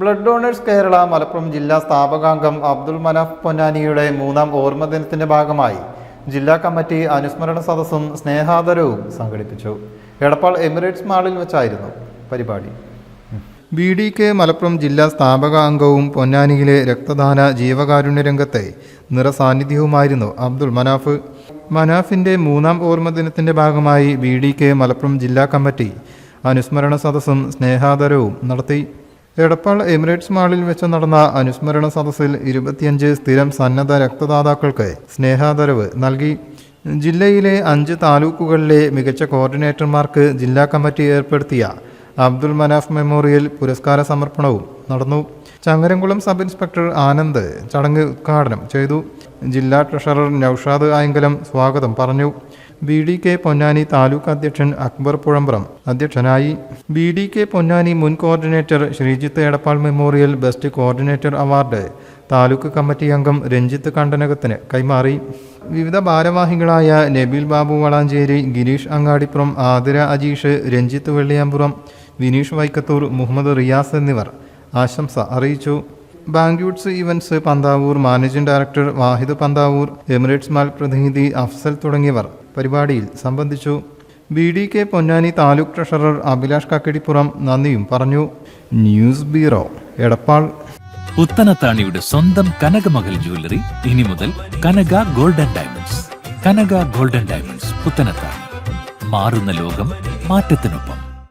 Blood donors Kerala Malappuram ജില്ലാ സ്ഥാപകാംഗം അബ്ദുൾ മനാഫ് പൊന്നാനിയുടെ മൂന്നാം ഓർമ്മദിനത്തിന്റെ ഭാഗമായി ജില്ലാ കമ്മിറ്റി അനുസ്മരണ സദസ്സും സ്നേഹാദരവും സംഘടിപ്പിച്ചു. എടപ്പാൾ എമിറേറ്റ്സ് മാളിൽ വെച്ചായിരുന്നു പരിപാടി. ബി ഡി കെ മലപ്പുറം ജില്ലാ സ്ഥാപകാംഗവും പൊന്നാനിയിലെ രക്തദാന ജീവകാരുണ്യ രംഗത്തെ നിറസാന്നിധ്യവുമായിരുന്നു അബ്ദുൾ മനാഫ്. മനാഫിന്റെ മൂന്നാം ഓർമ്മദിനത്തിന്റെ ഭാഗമായി ബി ഡി കെ മലപ്പുറം ജില്ലാ കമ്മിറ്റി അനുസ്മരണ സദസ്സും സ്നേഹാദരവും നടത്തി. എടപ്പാൾ എമിറേറ്റ്സ് മാളിൽ വെച്ച് നടന്ന അനുസ്മരണ സദസ്സിൽ ഇരുപത്തിയഞ്ച് സ്ഥിരം സന്നദ്ധ രക്തദാതാക്കൾക്ക് സ്നേഹാദരവ് നൽകി. ജില്ലയിലെ അഞ്ച് താലൂക്കുകളിലെ മികച്ച കോർഡിനേറ്റർമാർക്ക് ജില്ലാ കമ്മിറ്റി ഏർപ്പെടുത്തിയ അബ്ദുൽ മനാഫ് മെമ്മോറിയൽ പുരസ്കാര സമർപ്പണവും നടന്നു. ചങ്ങരംകുളം സബ് ഇൻസ്പെക്ടർ ആനന്ദ് ചടങ്ങ് ഉദ്ഘാടനം ചെയ്തു. ജില്ലാ ട്രഷറർ നൌഷാദ് ആയങ്കലം സ്വാഗതം പറഞ്ഞു. B D K Ponnani taluk അധ്യക്ഷൻ അക്ബർ പുഴമ്പ്രം അധ്യക്ഷനായി. ബി ഡി കെ പൊന്നാനി മുൻ coordinator Sreejith Edappal memorial best coordinator award taluk committee അംഗം രഞ്ജിത്ത് കണ്ടനകത്തിന് കൈമാറി. വിവിധ ഭാരവാഹികളായ നബീൽ ബാബു വളാഞ്ചേരി ഗിരീഷ് അങ്ങാടിപ്പുറം ആതിര അജീഷ് രഞ്ജിത്ത് വെള്ളിയാമ്പുറം വിനീഷ് വൈക്കത്തൂർ മുഹമ്മദ് റിയാസ് എന്നിവർ. ആശംസ അറിയിച്ചു. Banquets events Panthavoor managing director Wahid Panthavoor Emirates mall പ്രതിനിധി അഫ്സൽ തുടങ്ങിയവർ പരിപാടിയിൽ സംബന്ധിച്ചു. B D K Ponnani taluk treasurer Abhilash Kakkadippuram നന്ദിയും പറഞ്ഞു. News bureau Edappal. പുത്തനത്താണിയുടെ സ്വന്തം കനകമകൽ ജ്വല്ലറി ഇനി മുതൽ Kanaka golden diamonds. Kanaka golden diamonds Puthanathani മാറുന്ന ലോകം മാറ്റത്തിനൊപ്പം.